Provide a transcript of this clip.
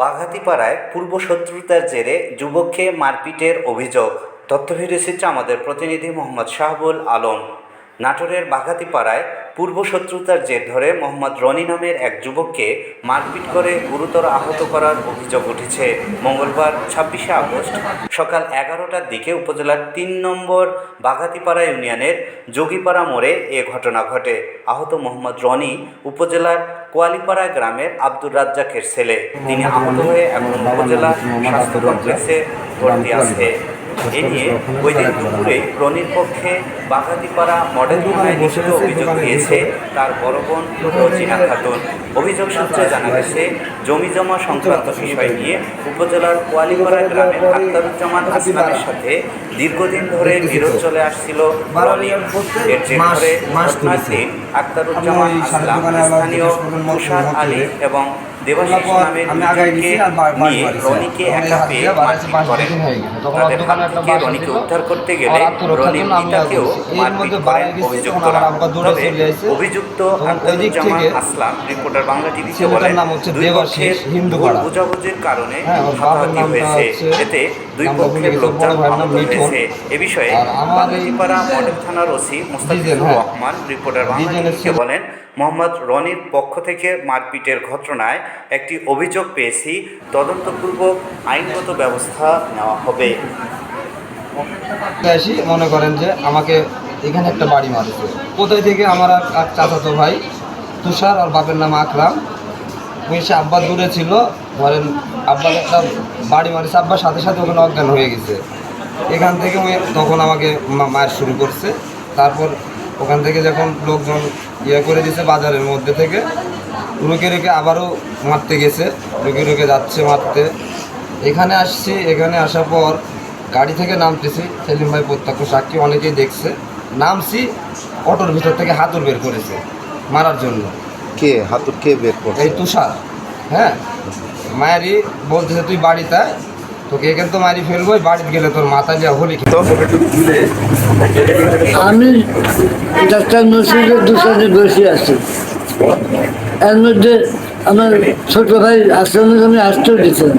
বাঘাতিপাড়ায় পূর্ব শত্রুতার জেরে যুবককে মারপিটের অভিযোগ। তথ্য ভিডিওচিত্রে আমাদের প্রতিনিধি মোহাম্মদ শাহবুল আলম। নাটোরের বাঘাতিপাড়ায় পূর্বশত্রুতার জের ধরে মোহাম্মদ রনি নামের এক যুবককে মারপিট করে গুরুতর আহত করার অভিযোগ উঠেছে। মঙ্গলবার ছাব্বিশে আগস্ট সকাল এগারোটার দিকে উপজেলার তিন নম্বর বাঘাতিপাড়া ইউনিয়নের যোগীপাড়া মোড়ে এ ঘটনা ঘটে। আহত মোহাম্মদ রনি উপজেলার কোয়ালিপাড়া গ্রামের আব্দুর রাজ্জাকের ছেলে। তিনি আহত হয়ে এখন উপজেলা স্বাস্থ্য কমপ্লেক্সে ভর্তি আছে। এ নিয়ে ওই দিন দুপুরে রনির পক্ষে বাঘাতিপাড়া মডেল থানায় লিখিত অভিযোগ দিয়েছে তার বড় বোন রোজিনা খাতুন অভিযোগ সূত্রে জানা গেছে জমি জমা সংক্রান্ত বিষয় নিয়ে উপজেলার কোয়ালিপাড়া গ্রামের আক্তারুজ্জামান আসলামের সাথে দীর্ঘদিন ধরে বিরোধ চলে আসছিল রনি এর জের ধরে ঘটনার দিন আক্তারুজ্জামান আসলাম স্থানীয় তুষার আলী এবং দেবাশিস নামের দুজনকে নিয়ে রনিকে একা পেয়ে মারপিট করেন তাদের হাত থেকে রনিকে উদ্ধার করতে গেলে রনির পিতাকেও মারপিট করেন অভিযুক্তরা তবে অভিযুক্ত আসলাম রিপোর্টার বাংলা টিভিকে বলেন দুই পক্ষের ভুল বোঝাবুঝির কারণে হ্যাঁ, ওর বাবার হাতাহাতি হয়েছে। এতে দুই পক্ষের লোকজন আহত হয়েছে। এ বিষয়ে আর বাগাতিপাড়া মডেল থানার ওসি মোস্তাফিজুর হ্যাঁ। রহমান রিপোর্টার বাংলা টিভিকে বলেন মোহাম্মদ রনির পক্ষ থেকে মারপিটের ঘটনায় একটি অভিযোগ পেয়েছি। তদন্তপূর্বক আইনগত ব্যবস্থা নেওয়া হবে। মনে করেন যে আমাকে এখানে একটা বাড়ি মারেছে। কোথায় থেকে? আমার এক চাচাতো ভাই, তুষার আর বাপের নাম আকরাম। সে আব্বা দূরে ছিল। ধরেন আব্বার একটা বাড়ি মারেছে আব্বার সাথে সাথে ওখানে অজ্ঞান হয়ে গেছে। এখান থেকে তখন আমাকে মায়ের শুরু করছে। তারপর ওখান থেকে যখন লোকজন ইয়ে করে দিয়েছে বাজারের মধ্যে থেকে রুকে রুকে আবারও মারতে গেছে রুকে রুকে যাচ্ছে মারতে। এখানে আসছি এখানে আসার পর গাড়ি থেকে নামতেছি সেলিম ভাই প্রত্যক্ষ সাক্ষী অনেকেই দেখছে। নামছি অটোর ভিতর থেকে হাতুর বের করেছে মারার জন্য। কে? হাতুর কে বের করছে? এই তুষার হ্যাঁ? মায়েরই বলতেছে তুই বাড়িতে আয়, তোকে এখানে তো মারি ফেলব বাড়িতে গেলে তোর মাথা দিয়া হোলি খেতে আমি ডাক্তার নসরুলের দুসানে বসে আছি। এর মধ্যে আমার ছোট ভাই আসলামের আমি আসতেও দিতেন